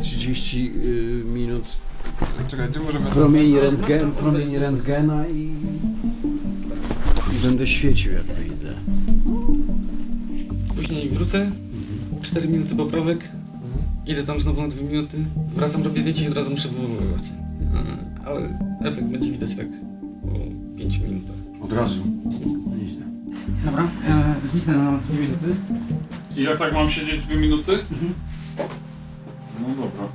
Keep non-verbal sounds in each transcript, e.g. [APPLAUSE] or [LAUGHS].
30 y, minut Czekaj, ty możemy... promieni, rentgen, promieni rentgena i, i będę świecił jak wyjdę. Później wrócę, 4 minuty poprawek, idę tam znowu na 2 minuty, wracam, robię zdjęcie i od razu muszę wywoływać. A, Ale efekt będzie widać tak po 5 minutach. Od razu. Nieźle. Dobra, ja zniknę na 2 minuty. I jak tak mam siedzieć dwie minuty? Mhm. No dobra.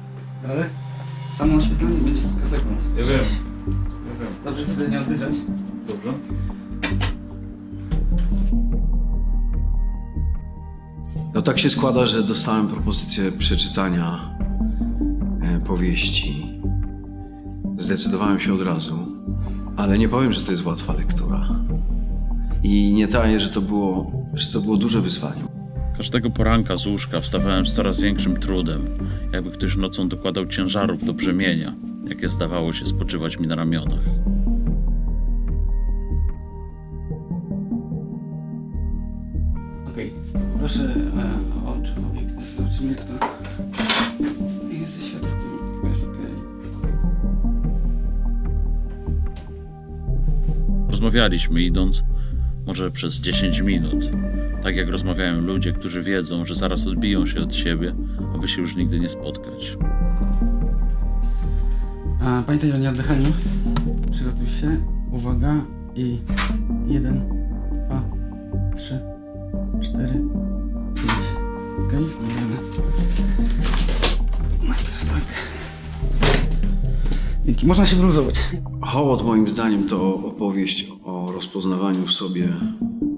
Ale samo naświetlenie będzie kilka sekund. Ja wiem. Ja wiem. Dobrze sobie nie oddychać. Dobrze. No tak się składa, że dostałem propozycję przeczytania e, powieści. Zdecydowałem się od razu, ale nie powiem, że to jest łatwa lektura. I nie taję, że to było, że to było duże wyzwanie. Każdego poranka z łóżka wstawałem z coraz większym trudem, jakby ktoś nocą dokładał ciężarów do brzemienia, jakie zdawało się spoczywać mi na ramionach. Okej, proszę e, o obiektyw. Zobaczymy jak to jest ze światełkiem. Jest okej. Rozmawialiśmy idąc może przez 10 minut, tak jak rozmawiają ludzie, którzy wiedzą, że zaraz odbiją się od siebie, aby się już nigdy nie spotkać. A, pamiętaj o nieoddychaniu. Przygotuj się. Uwaga. I jeden, dwa, trzy, cztery, pięć. Okej, zmieniamy. Najpierw tak. Dzięki. Można się wyluzować. Hołot moim zdaniem to opowieść o rozpoznawaniu w sobie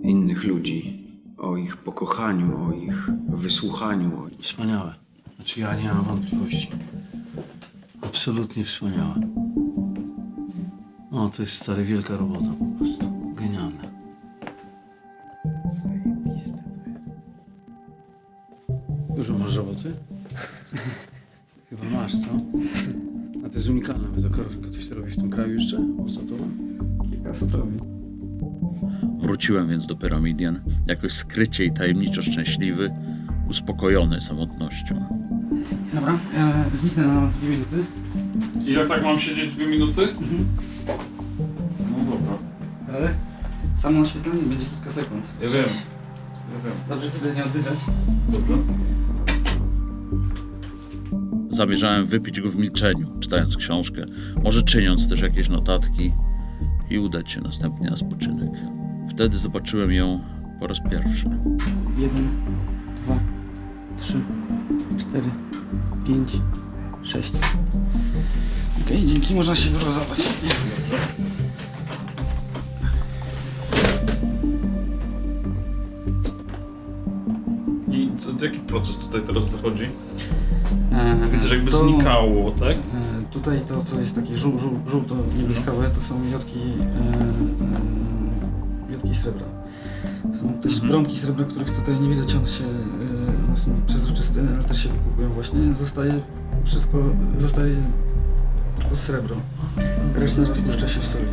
innych ludzi, o ich pokochaniu, o ich wysłuchaniu. Wspaniałe. Znaczy ja nie mam wątpliwości. Absolutnie wspaniałe. No to jest stary wielka robota po prostu. Genialne. Zajebiste to jest. Dużo masz roboty? [LAUGHS] Chyba masz, co? A to jest unikalne, bo to ktoś to robi w tym kraju jeszcze? Poza tobą? Kilka osób robi. Wróciłem więc do Pyramidian, jakoś skrycie i tajemniczo szczęśliwy, uspokojony samotnością. Dobra, ja zniknę na dwie minuty. I jak tak mam siedzieć dwie minuty? Mhm. No dobra. Ale samo naświetlenie będzie kilka sekund. Ja wiem. Ja wiem. Dobrze sobie nie oddychać. Dobrze. Zamierzałem wypić go w milczeniu, czytając książkę, może czyniąc też jakieś notatki i udać się następnie na spoczynek. Wtedy zobaczyłem ją po raz pierwszy. Jeden, dwa, trzy, cztery, pięć, sześć. Okej, dzięki, można się wyluzować. I co, co, jaki proces tutaj teraz zachodzi? E, Widzę, że jakby to, znikało, tak? E, tutaj to, co jest takie żół, żół, żółto-niebieskawe, to są jodki, e, e, jodki srebra. Są też Mhm. brąki srebra, których tutaj nie widać, one się, one są przezroczyste, ale też się wypłukują właśnie. Zostaje wszystko, zostaje tylko srebro. Reszta rozpuszcza się w soli.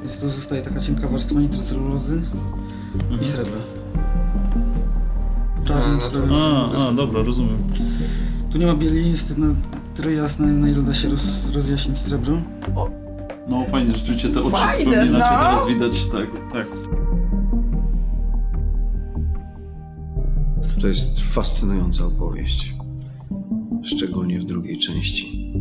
Więc tu zostaje taka cienka warstwa nitrocelulozy i srebra. Czarny srebra. A, a, dobra, rozumiem. Tu nie ma bieli, jest na tyle jasne, na ile da się roz, rozjaśnić srebro. No fajnie, rzeczywiście te oczy Fajne, zupełnie inaczej no. teraz widać, tak, tak. To jest fascynująca opowieść. Szczególnie w drugiej części.